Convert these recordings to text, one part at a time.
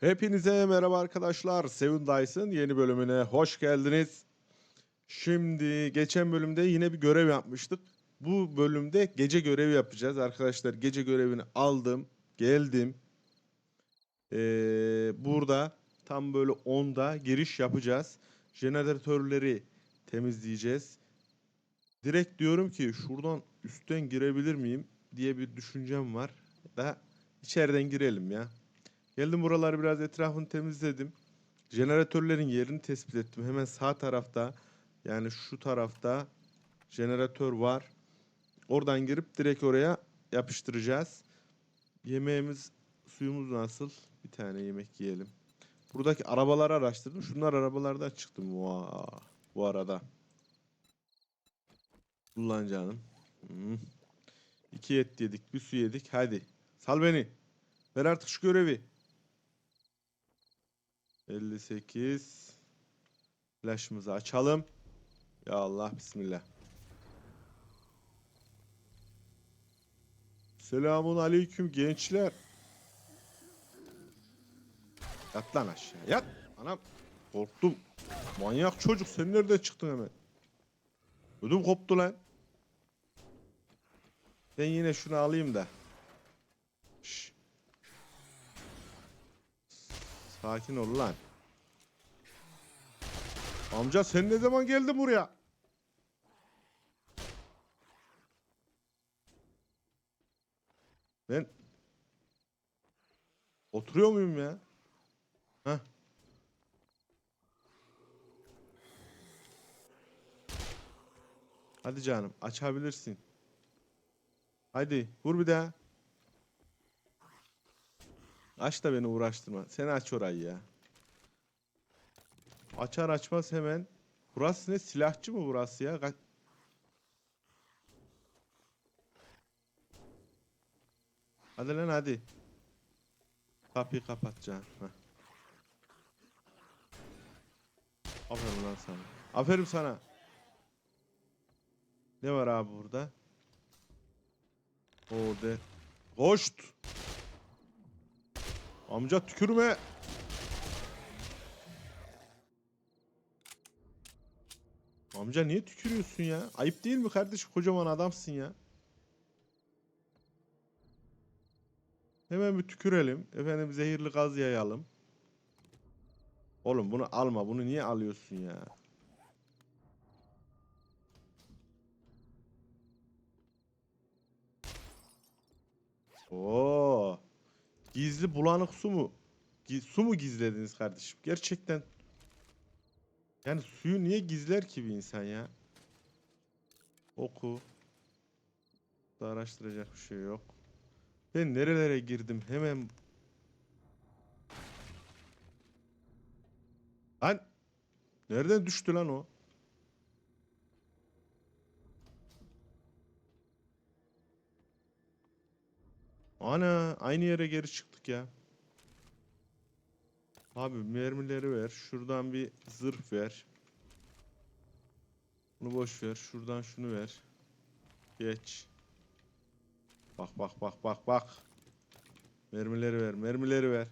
Hepinize merhaba arkadaşlar. Seven Dice'ın yeni bölümüne hoş geldiniz. Şimdi geçen bölümde yine bir görev yapmıştık. Bu bölümde gece görevi yapacağız arkadaşlar. Gece görevini aldım, geldim. Ee, burada tam böyle 10'da giriş yapacağız. Jeneratörleri temizleyeceğiz. Direkt diyorum ki şuradan üstten girebilir miyim diye bir düşüncem var. Da içeriden girelim ya. Geldim buraları biraz etrafını temizledim. Jeneratörlerin yerini tespit ettim. Hemen sağ tarafta yani şu tarafta jeneratör var. Oradan girip direkt oraya yapıştıracağız. Yemeğimiz, suyumuz nasıl? Bir tane yemek yiyelim. Buradaki arabaları araştırdım. Şunlar arabalardan çıktım. Vaa, bu arada. Kullan canım. Hmm. İki et yedik, bir su yedik. Hadi. Sal beni. Ver artık şu görevi. 58. Flash'ımızı açalım. Ya Allah bismillah. Selamun aleyküm gençler. Yat lan aşağı yat. Anam korktum. Manyak çocuk sen nereden çıktın hemen? Ödüm koptu lan. Ben yine şunu alayım da. Sakin ol lan. Amca sen ne zaman geldin buraya? Ben oturuyor muyum ya? Heh. Hadi canım açabilirsin. Hadi vur bir daha. Aç da beni uğraştırma. Sen aç orayı ya. Açar açmaz hemen. Burası ne? Silahçı mı burası ya? Ka- hadi lan hadi. Kapıyı kapatacaksın. Heh. Aferin lan sana. Aferin sana. Ne var abi burada? O de. Koşt. Amca tükürme. Amca niye tükürüyorsun ya? Ayıp değil mi kardeşim? Kocaman adamsın ya. Hemen bir tükürelim. Efendim zehirli gaz yayalım. Oğlum bunu alma. Bunu niye alıyorsun ya? Oo. Gizli bulanık su mu? Su mu gizlediniz kardeşim? Gerçekten. Yani suyu niye gizler ki bir insan ya? Oku. Da araştıracak bir şey yok. Ben nerelere girdim hemen. Lan. Nereden düştü lan o? Ana aynı yere geri çıktık ya. Abi mermileri ver. Şuradan bir zırh ver. Bunu boş ver. Şuradan şunu ver. Geç. Bak bak bak bak bak. Mermileri ver. Mermileri ver.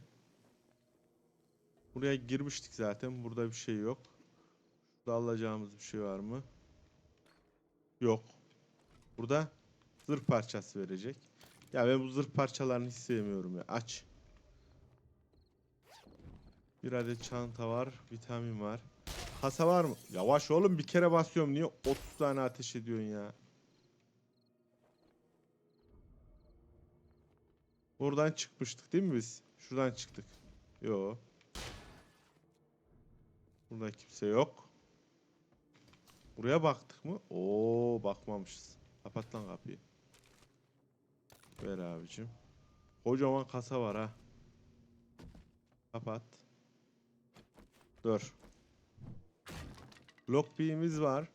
Buraya girmiştik zaten. Burada bir şey yok. Şurada alacağımız bir şey var mı? Yok. Burada zırh parçası verecek. Ya ben bu zırh parçalarını hiç sevmiyorum ya. Aç. Bir adet çanta var. Vitamin var. Kasa var mı? Yavaş oğlum bir kere basıyorum. Niye 30 tane ateş ediyorsun ya? Buradan çıkmıştık değil mi biz? Şuradan çıktık. Yo. Burada kimse yok. Buraya baktık mı? Oo bakmamışız. Kapat lan kapıyı. Ver abicim. Kocaman kasa var ha. Kapat. Dur. Lockpick'imiz var.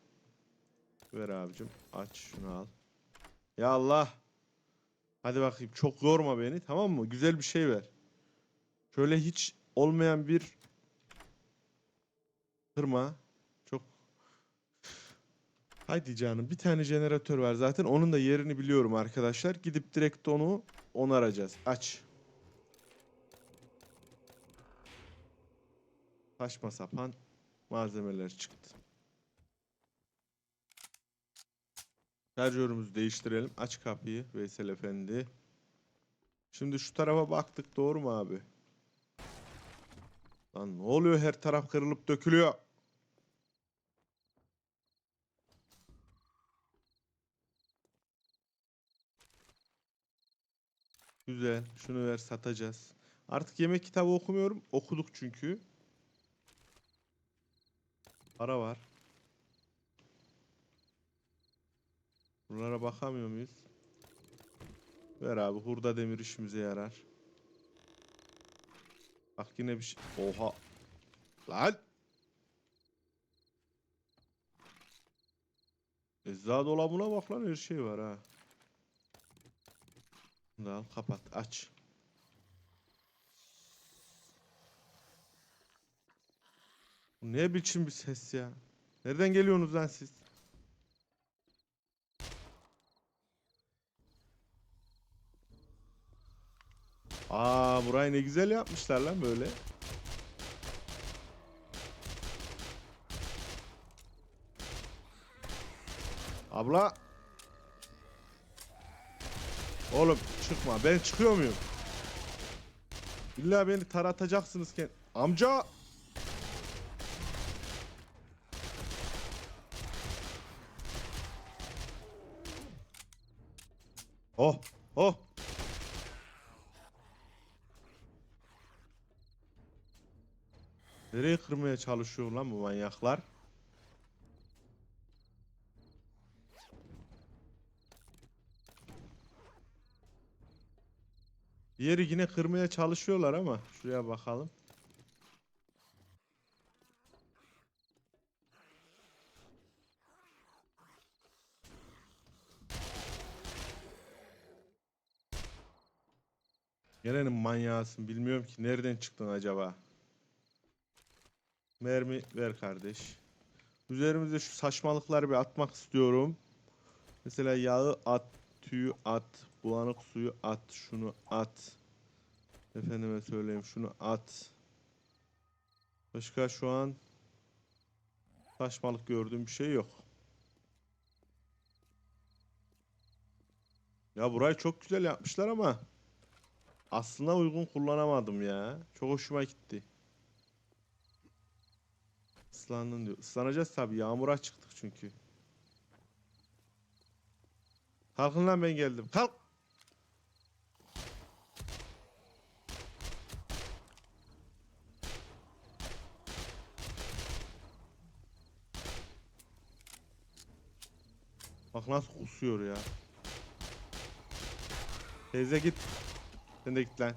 Ver abicim. Aç şunu al. Ya Allah. Hadi bakayım çok yorma beni tamam mı? Güzel bir şey ver. Şöyle hiç olmayan bir kırma. Haydi canım bir tane jeneratör var zaten onun da yerini biliyorum arkadaşlar. Gidip direkt onu onaracağız. Aç. Saçma sapan malzemeler çıktı. Şarjörümüzü değiştirelim. Aç kapıyı Veysel Efendi. Şimdi şu tarafa baktık doğru mu abi? Lan ne oluyor her taraf kırılıp dökülüyor. Güzel. Şunu ver satacağız. Artık yemek kitabı okumuyorum. Okuduk çünkü. Para var. Bunlara bakamıyor muyuz? Ver abi hurda demir işimize yarar. Bak yine bir şey. Oha. Lan. Eczacı dolabına bak lan her şey var ha. Bunu kapat aç. Bu ne biçim bir ses ya? Nereden geliyorsunuz lan siz? Aa burayı ne güzel yapmışlar lan böyle. Abla. Oğlum çıkma. Ben çıkıyor muyum? İlla beni taratacaksınız ki. Amca. Oh, oh. Nereye kırmaya çalışıyor lan bu manyaklar? Yeri yine kırmaya çalışıyorlar ama şuraya bakalım. Gelenin manyağısın bilmiyorum ki nereden çıktın acaba? Mermi ver kardeş. Üzerimize şu saçmalıkları bir atmak istiyorum. Mesela yağı at, tüyü at, bulanık suyu at, şunu at. Efendime söyleyeyim şunu at. Başka şu an saçmalık gördüğüm bir şey yok. Ya burayı çok güzel yapmışlar ama aslında uygun kullanamadım ya. Çok hoşuma gitti. Islandın diyor. Islanacağız tabi yağmura çıktık çünkü. Kalkın lan ben geldim. Kalk. Bak nasıl kusuyor ya. Teyze git. Sen de git lan.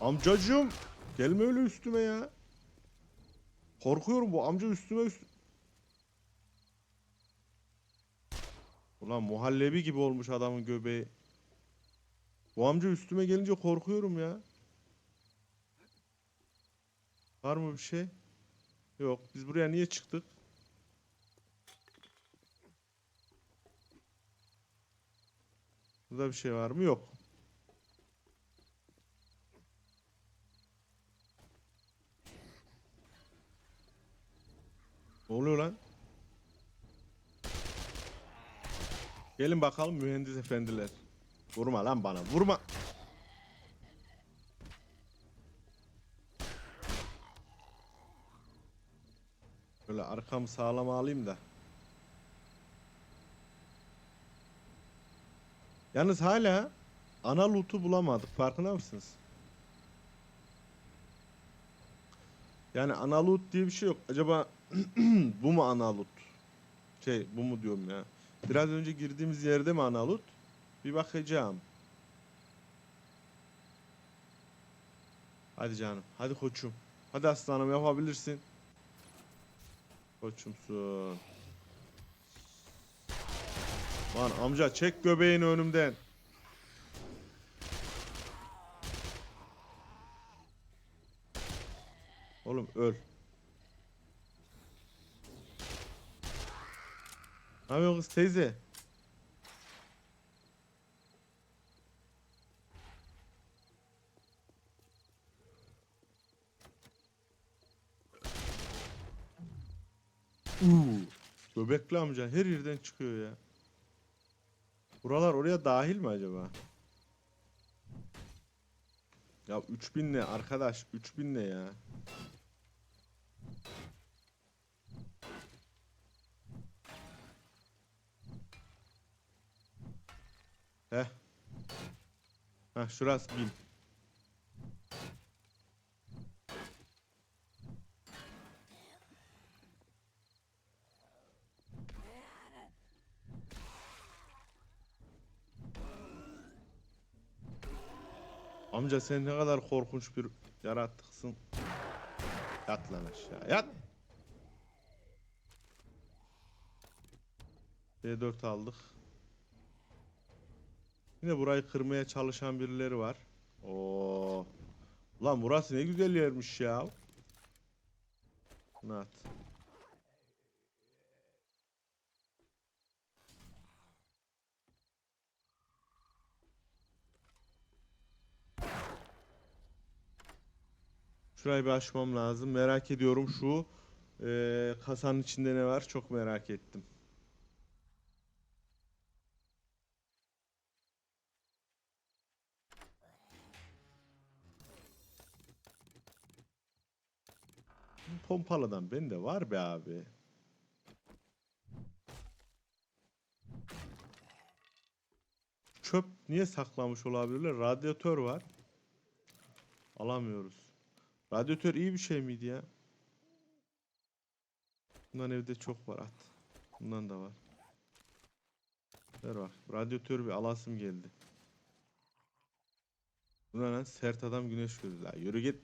Amcacığım. Gelme öyle üstüme ya. Korkuyorum bu amca üstüme üst... Ulan muhallebi gibi olmuş adamın göbeği. Bu amca üstüme gelince korkuyorum ya. Var mı bir şey? Yok. Biz buraya niye çıktık? Burada bir şey var mı? Yok. Ne oluyor lan? Gelin bakalım mühendis efendiler. Vurma lan bana vurma. Böyle arkamı sağlam alayım da. Yalnız hala ana loot'u bulamadık. Farkında mısınız? Yani ana loot diye bir şey yok. Acaba bu mu ana loot? Şey bu mu diyorum ya. Biraz önce girdiğimiz yerde mi ana loot? Bir bakacağım. Hadi canım. Hadi koçum. Hadi aslanım yapabilirsin. Koçumsun. Lan amca çek göbeğini önümden. Oğlum öl. Ne yapıyorsun teyze? Uuu. Göbekli amca her yerden çıkıyor ya. Buralar oraya dahil mi acaba? Ya 3000 ne arkadaş 3000 ne ya? Heh. Heh şurası 1000. Amca sen ne kadar korkunç bir yaratıksın. Yat lan aşağı yat. B4 aldık. Yine burayı kırmaya çalışan birileri var. Oo. Lan burası ne güzel yermiş ya. Bunu Şurayı bir açmam lazım. Merak ediyorum şu eee, kasanın içinde ne var çok merak ettim. Bu Pompalıdan bende var be abi. Çöp niye saklamış olabilirler? Radyatör var. Alamıyoruz. Radyatör iyi bir şey miydi ya? Bundan evde çok var at. Bundan da var. Ver bak. Radyatör bir alasım geldi. Buna lan sert adam güneş gözü. Yürü git.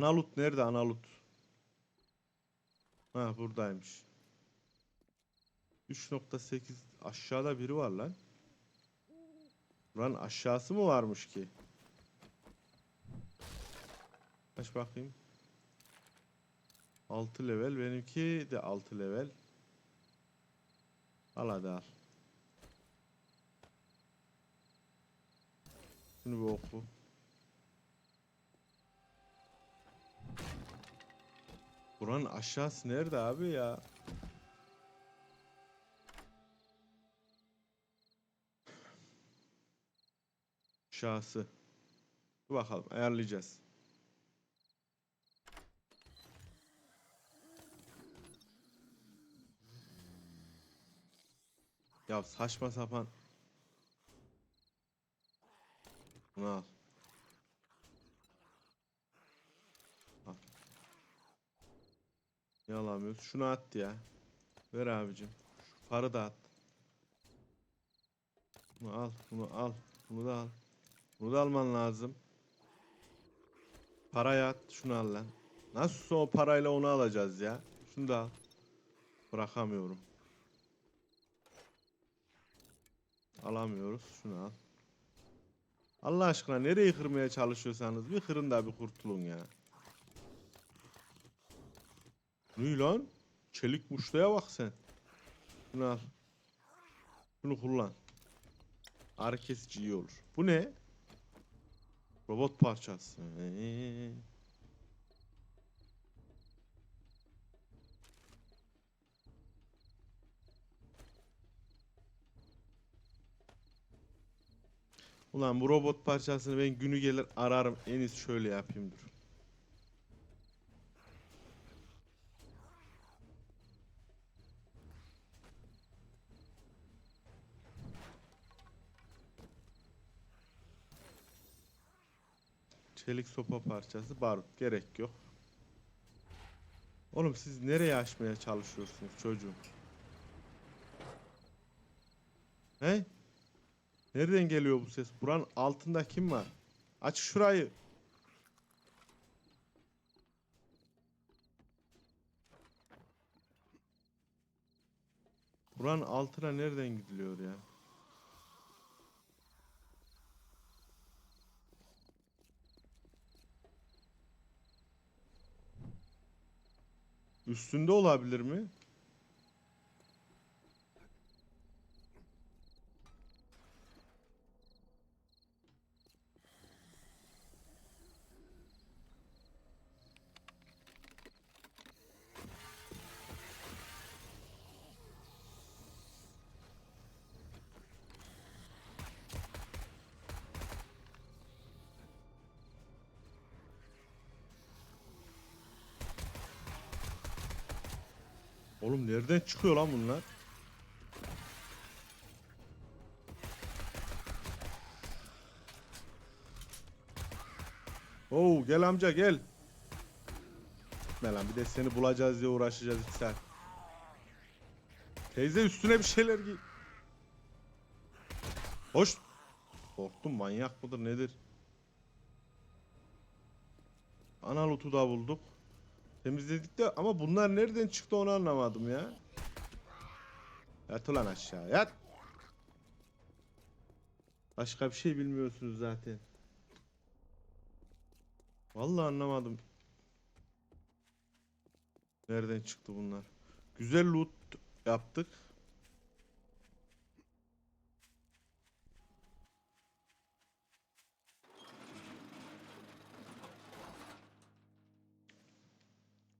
Analut nerede Analut? Ha buradaymış. 3.8 aşağıda biri var lan. Lan aşağısı mı varmış ki? Aç bakayım. 6 level benimki de 6 level. Al hadi al. Şunu bir oku. Buranın aşağısı nerede abi ya? Aşağısı. Dur bakalım ayarlayacağız. Ya saçma sapan. Bunu al. Niye alamıyoruz? Şunu at ya. Ver abicim. Şu farı da at. Bunu al, bunu al, bunu da al. Bunu da alman lazım. Parayı at, şunu al lan. Nasıl o parayla onu alacağız ya? Şunu da al. Bırakamıyorum. Alamıyoruz. Şunu al. Allah aşkına nereyi kırmaya çalışıyorsanız bir kırın da bir kurtulun ya. Ne lan? Çelik muştaya bak sen. Şunu al. Şunu kullan. Ağrı kesici iyi olur. Bu ne? Robot parçası. Ee. Ulan bu robot parçasını ben günü gelir ararım. En iyisi şöyle yapayım dur. Çelik sopa parçası barut gerek yok. Oğlum siz nereye açmaya çalışıyorsunuz çocuğum? He? Nereden geliyor bu ses? Buranın altında kim var? Aç şurayı. Buranın altına nereden gidiliyor ya? Üstünde olabilir mi? Oğlum nereden çıkıyor lan bunlar? Oo gel amca gel. Gitme lan bir de seni bulacağız diye uğraşacağız iki saat. Teyze üstüne bir şeyler giy. Hoş. Korktum manyak mıdır nedir? Ana loot'u da bulduk. Temizledik de ama bunlar nereden çıktı onu anlamadım ya. Yat ulan aşağı yat. Başka bir şey bilmiyorsunuz zaten. Vallahi anlamadım. Nereden çıktı bunlar? Güzel loot yaptık.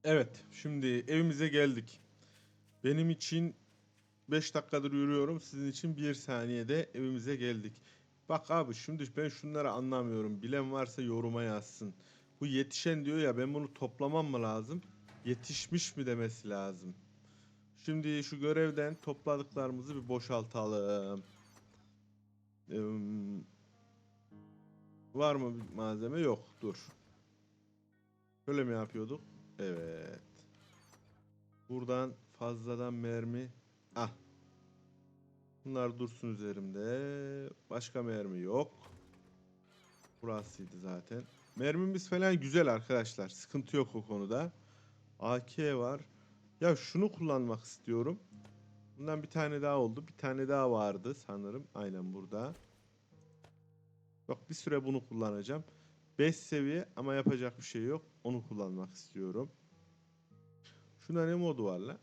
Evet, şimdi evimize geldik. Benim için 5 dakikadır yürüyorum. Sizin için 1 saniyede evimize geldik. Bak abi şimdi ben şunları anlamıyorum. Bilen varsa yoruma yazsın. Bu yetişen diyor ya ben bunu toplamam mı lazım? Yetişmiş mi demesi lazım. Şimdi şu görevden topladıklarımızı bir boşaltalım. Ee, var mı bir malzeme? Yok. Dur. Böyle mi yapıyorduk? Evet. Buradan fazladan mermi. Ah. Bunlar dursun üzerimde. Başka mermi yok. Burasıydı zaten. Mermimiz falan güzel arkadaşlar. Sıkıntı yok o konuda. AK var. Ya şunu kullanmak istiyorum. Bundan bir tane daha oldu. Bir tane daha vardı sanırım. Aynen burada. Yok bir süre bunu kullanacağım. 5 seviye ama yapacak bir şey yok. Onu kullanmak istiyorum. Şuna ne modu var lan?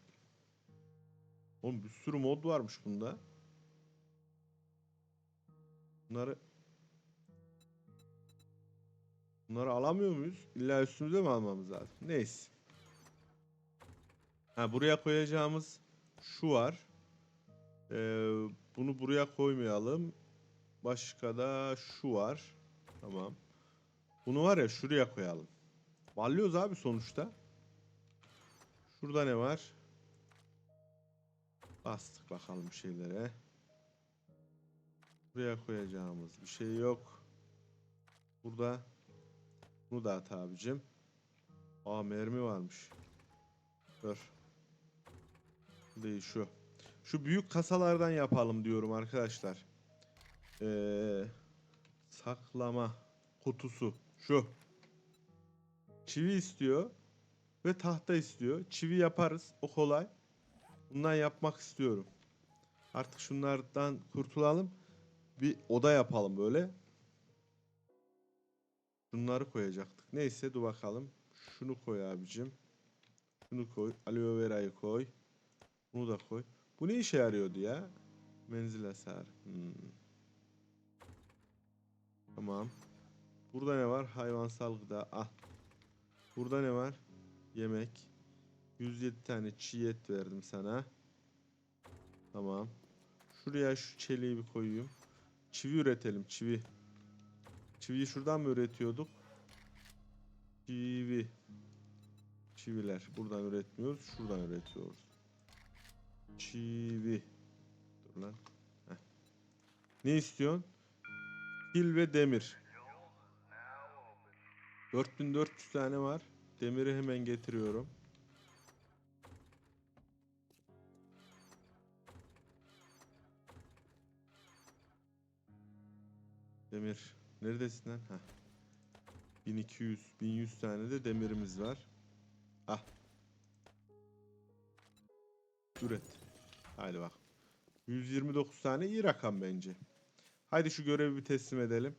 Oğlum bir sürü mod varmış bunda. Bunları Bunları alamıyor muyuz? İlla üstümüze mi almamız lazım? Neyse. Ha buraya koyacağımız şu var. Ee, bunu buraya koymayalım. Başka da şu var. Tamam. Bunu var ya şuraya koyalım. Balyoz abi sonuçta. Şurada ne var? Bastık bakalım şeylere. Buraya koyacağımız bir şey yok. Burada. Bunu da at abicim. Aa mermi varmış. Dur. Değil şu. Şu büyük kasalardan yapalım diyorum arkadaşlar. Ee, saklama kutusu. Şu. Çivi istiyor. Ve tahta istiyor. Çivi yaparız. O kolay. Bundan yapmak istiyorum. Artık şunlardan kurtulalım. Bir oda yapalım böyle. Şunları koyacaktık. Neyse dur bakalım. Şunu koy abicim. Şunu koy. Aloe vera'yı koy. Bunu da koy. Bu ne işe yarıyordu ya? Menzil hasarı. Hmm. Tamam. Burada ne var? Hayvansal gıda. Ah. Burada ne var? Yemek. 107 tane çiğ et verdim sana. Tamam. Şuraya şu çeliği bir koyayım. Çivi üretelim. Çivi. Çiviyi şuradan mı üretiyorduk? Çivi. Çiviler. Buradan üretmiyoruz. Şuradan üretiyoruz. Çivi. Dur lan. Heh. Ne istiyorsun? Kil ve demir. 4400 tane var. Demiri hemen getiriyorum. Demir. Neredesin lan? Heh. 1200, 1100 tane de demirimiz var. Ah. Üret. Haydi bak. 129 tane iyi rakam bence. Haydi şu görevi bir teslim edelim.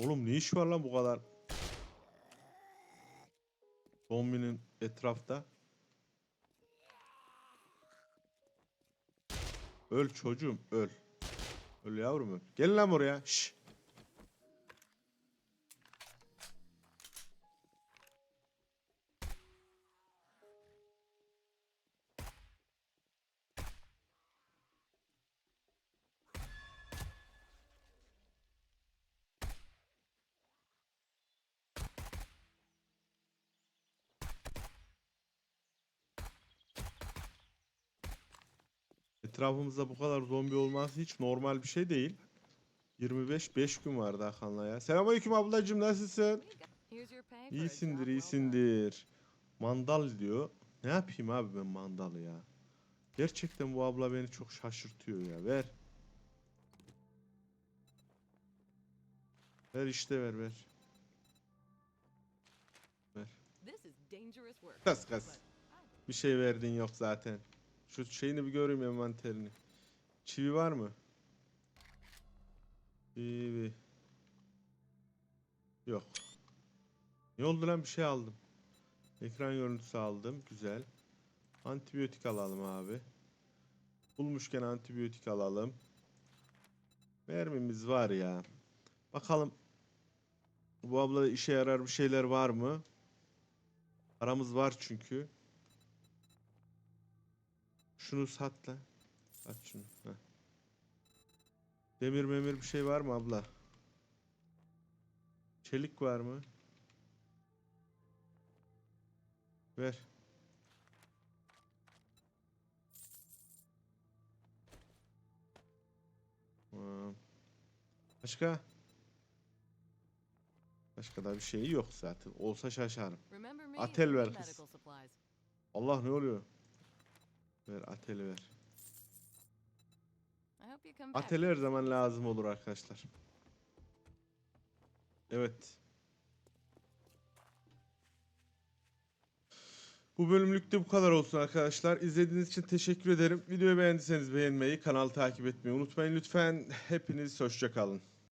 Oğlum ne iş var lan bu kadar? Zombinin etrafta. Öl çocuğum öl. Öl yavrum öl. Gel lan buraya. Şş. Etrafımızda bu kadar zombi olması hiç normal bir şey değil. 25 5 gün vardı Hakan'la ya. Selamünaleyküm ablacığım nasılsın? İyisindir, iyisindir. Mandal diyor. Ne yapayım abi ben mandalı ya? Gerçekten bu abla beni çok şaşırtıyor ya. Ver. Ver işte ver ver. Work. Kas kas. Bir şey verdin yok zaten. Şu şeyini bir göreyim envanterini. Çivi var mı? Çivi. Yok. Ne oldu lan bir şey aldım. Ekran görüntüsü aldım. Güzel. Antibiyotik alalım abi. Bulmuşken antibiyotik alalım. Mermimiz var ya. Bakalım. Bu abla işe yarar bir şeyler var mı? Paramız var çünkü. Şunu sat lan. Sat şunu. Heh. Demir memir bir şey var mı abla? Çelik var mı? Ver. Tamam. Başka? Başka da bir şey yok zaten. Olsa şaşarım. Atel ver kız. Allah ne oluyor? Ver ateli ver. I hope you come back. Atel her zaman lazım olur arkadaşlar. Evet. Bu bölümlük de bu kadar olsun arkadaşlar. İzlediğiniz için teşekkür ederim. Videoyu beğendiyseniz beğenmeyi, kanalı takip etmeyi unutmayın lütfen. Hepiniz hoşça kalın.